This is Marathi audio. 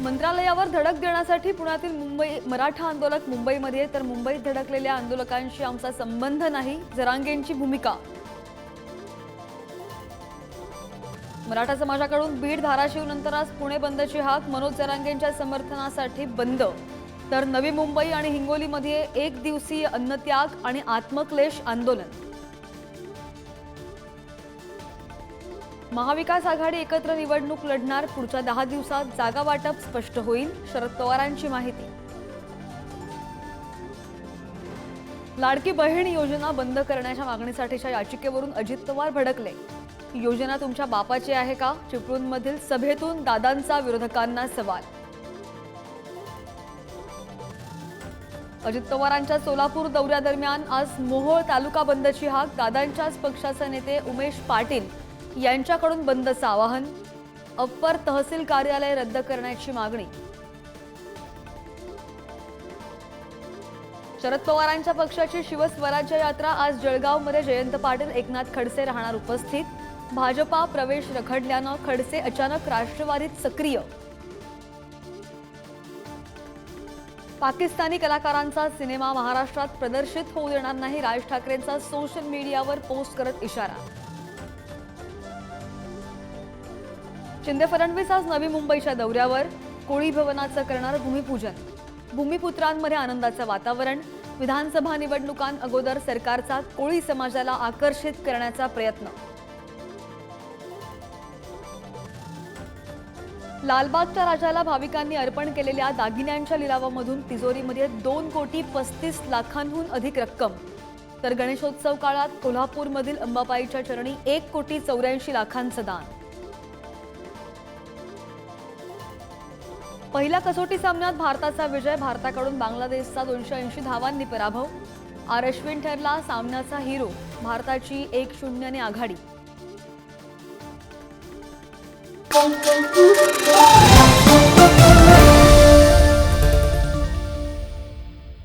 मंत्रालयावर धडक देण्यासाठी पुण्यातील मुंबई मराठा आंदोलक मुंबईमध्ये तर मुंबईत धडकलेल्या आंदोलकांशी आमचा संबंध नाही. जरांगेंची भूमिका. मराठा समाजाकडून बीड धाराशिव नंतर आज पुणे बंदची हाक. मनोज जरांगेंच्या समर्थनासाठी बंद. तर नवी मुंबई आणि हिंगोलीमध्ये एक दिवसीय अन्नत्याग आणि आत्मक्लेश आंदोलन. महाविकास आघाडी एकत्र निवडणूक लढणार पुढच्या दहा दिवसात जागा वाटप स्पष्ट होईल शरद पवारांची माहिती. लाडकी बहीण योजना बंद करण्याच्या मागणीसाठीच्या याचिकेवरून अजित पवार भडकले. योजना तुमच्या बापाची आहे का? चिपळूणमधील सभेतून दादांचा विरोधकांना सवाल. अजित पवारांच्या सोलापूर दौऱ्यादरम्यान आज मोहोळ तालुका बंदची हाक दादांच्याच पक्षाचे नेते उमेश पाटील यांच्याकडून बंदचं आवाहन अप्पर तहसील कार्यालय रद्द करण्याची मागणी. शरद पवारांच्या पक्षाची शिवस्वराज्य यात्रा आज जळगावमध्ये जयंत पाटील एकनाथ खडसे राहणार उपस्थित. भाजपा प्रवेश रखडल्यानं खडसे अचानक राष्ट्रवादीत सक्रिय. पाकिस्तानी कलाकारांचा सिनेमा महाराष्ट्रात प्रदर्शित होऊ देणार नाही. राज ठाकरेंचा सोशल मीडियावर पोस्ट करत इशारा. शिंदे फडणवीस आज नवी मुंबईच्या दौऱ्यावर. कोळी भवनाचं करणार भूमिपूजन. भूमिपुत्रांमध्ये आनंदाचं वातावरण. विधानसभा निवडणुकां अगोदर सरकारचा कोळी समाजाला आकर्षित करण्याचा प्रयत्न. लालबागच्या राजाला भाविकांनी अर्पण केलेल्या दागिन्यांच्या लिलावामधून तिजोरीमध्ये दोन कोटी पस्तीस लाखांहून अधिक रक्कम. तर गणेशोत्सव काळात कोल्हापूरमधील अंबाबाईच्या चरणी एक कोटी चौऱ्याऐंशी लाखांचं दान. पहिल्या कसोटी सामन्यात भारताचा विजय भारताकडून बांगलादेशचा दोनशे ऐंशी धावांनी पराभव आर अश्विन ठरला सामन्याचा हिरो भारताची एक शून्यने आघाडी Thank you.